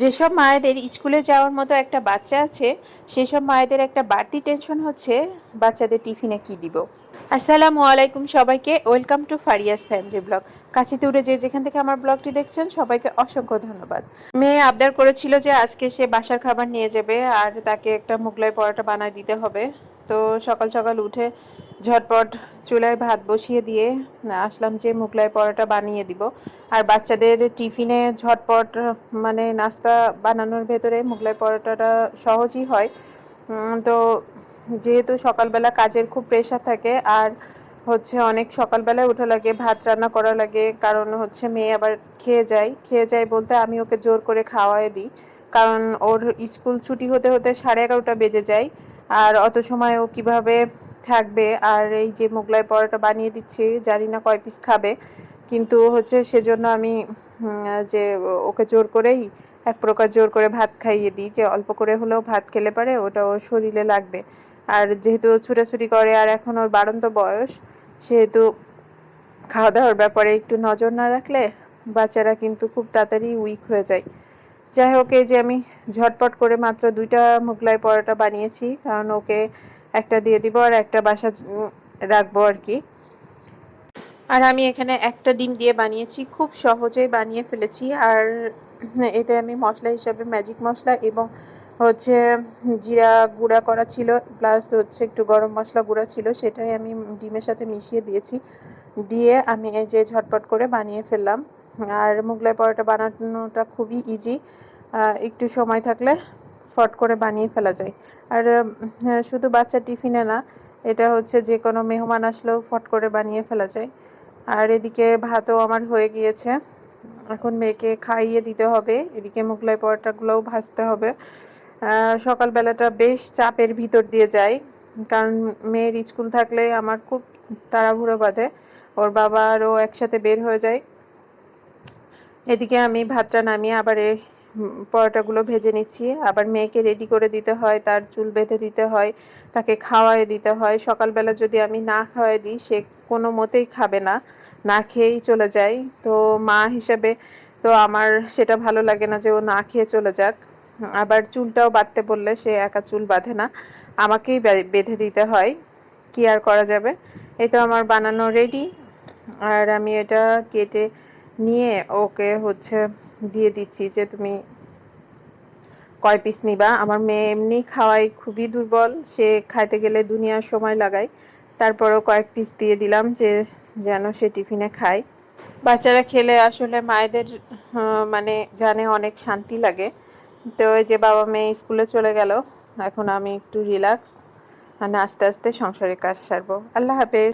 যেসব মায়েদের স্কুলে যাওয়ার মতো একটা বাচ্চা আছে, সেসব মায়েদের একটা বাড়তি টেনশন হচ্ছে, বাচ্চাদের টিফিনে কি দিব? আসসালামু আলাইকুম সবাইকে welcome to Faria's family blog কাছে দূরে যে যেখান থেকে আমার ব্লগটি দেখছেন, সবাইকে অসংখ্য ধন্যবাদ। মেয়ে আবদার করেছিল যে আজকে সে বাসার খাবার নিয়ে যাবে, আর তাকে একটা মুগলাই পরোটা বানায় দিতে হবে। তো সকাল সকাল উঠে ঝটপট চুলায় ভাত বসিয়ে দিয়ে আসলাম যে মুগলাই পরোটা বানিয়ে দিব। আর বাচ্চাদের টিফিনে ঝটপট মানে নাস্তা বানানোর ভেতরে মুগলাই পরোটাটা সহজই হয়। তো যেহেতু সকালবেলা কাজের খুব প্রেশার থাকে, আর হচ্ছে অনেক সকালবেলায় ওঠা লাগে, ভাত রান্না করা লাগে, কারণ হচ্ছে মেয়ে আবার খেয়ে যায়। খেয়ে যায় বলতে আমি ওকে জোর করে খাওয়াই দিই, কারণ ওর স্কুল ছুটি হতে হতে সাড়ে এগারোটা বেজে যায়। আর অত সময় ও কীভাবে থাকবে। আর এই যে মোগলাই পরোটা বানিয়ে দিচ্ছি, জানি না কয় পিস খাবে, কিন্তু হচ্ছে সেজন্য আমি যে ওকে জোর করেই এক প্রকার জোর করে ভাত খাইয়ে দিই, যে অল্প করে হলেও ভাত খেলে পারে, ওটা ওর শরীরে লাগবে। আর যেহেতু ছুটাছুটি করে, আর এখন ওর বাড়ন্ত বয়স, সেহেতু খাওয়া দাওয়ার ব্যাপারে একটু নজর না রাখলে বাচ্চারা কিন্তু খুব তাড়াতাড়ি উইক হয়ে যায়। যাই হোক, এই যে আমি ঝটপট করে মাত্র দুইটা মোগলাই পরোটা বানিয়েছি, কারণ ওকে একটা দিয়ে দিব আর একটা বাসা রাখব আর কি। আর আমি এখানে একটা ডিম দিয়ে বানিয়েছি, খুব সহজেই বানিয়ে ফেলেছি। আর এতে আমি মশলা হিসাবে ম্যাজিক মশলা এবং হচ্ছে জিরা গুঁড়া করা ছিল প্লাস হচ্ছে একটু গরম মশলা গুঁড়া ছিল, সেটাই আমি ডিমের সাথে মিশিয়ে দিয়েছি। দিয়ে আমি এই যে ঝটপট করে বানিয়ে ফেললাম। আর মুগলাই পরোটা বানানোটা খুবই ইজি একটু সময় থাকলে ফট করে বানিয়ে ফেলা যায়। আর শুধু বাচ্চা টিফিনে না, এটা হচ্ছে যে কোনো মেহমান আসলেও ফট করে বানিয়ে ফেলা যায়। আর এদিকে ভাতও আমার হয়ে গিয়েছে। এখন মেয়েকে খাইয়ে দিতে হবে। এদিকে মোগলাই পরোটাগুলোও ভাজতে হবে। সকালবেলাটা বেশ চাপের ভিতর দিয়ে যায়। কারণ মেয়ের স্কুল থাকলে আমার খুব তাড়াহুড়ো বাঁধে। ওর বাবা আর একসাথে বের হয়ে যায়। এদিকে আমি ভাতটা নামিয়ে আবার পরোটাগুলো ভেজে নিচ্ছি। আবার মেয়েকে রেডি করে দিতে হয়, তার চুল বেঁধে দিতে হয়, তাকে খাওয়াই দিতে হয়। সকালবেলা যদি আমি না খাওয়াই দিই, সে কোনো মতেই খাবে না না খেয়েই চলে যায়। তো মা হিসেবে তো আমার সেটা ভালো লাগে না যে ও না খেয়ে চলে যাক। আবার চুলটাও বাঁধতে বললে সে একা চুল বাঁধে না। আমাকেই বেঁধে দিতে হয়। কি আর করা যাবে? এই তো আমার বানানো রেডি আর আমি এটা কেটে নিয়ে ওকে হচ্ছে দিয়ে দিচ্ছি যে তুমি কয় পিস নিবা। আমার মেয়ে এমনি খাওয়াই খুবই দুর্বল। সে খাইতে গেলে দুনিয়ার সময় লাগায়। তারপরও কয়েক পিস দিয়ে দিলাম যে যেন সে টিফিনে খায়। বাচ্চারা খেলে আসলে মায়েদের মানে জানে অনেক শান্তি লাগে। তো যে বাবা মেয়ে স্কুলে চলে গেল। এখন আমি একটু রিল্যাক্স মানে আস্তে আস্তে সংসারের কাজ সারবো। আল্লাহ হাফেজ।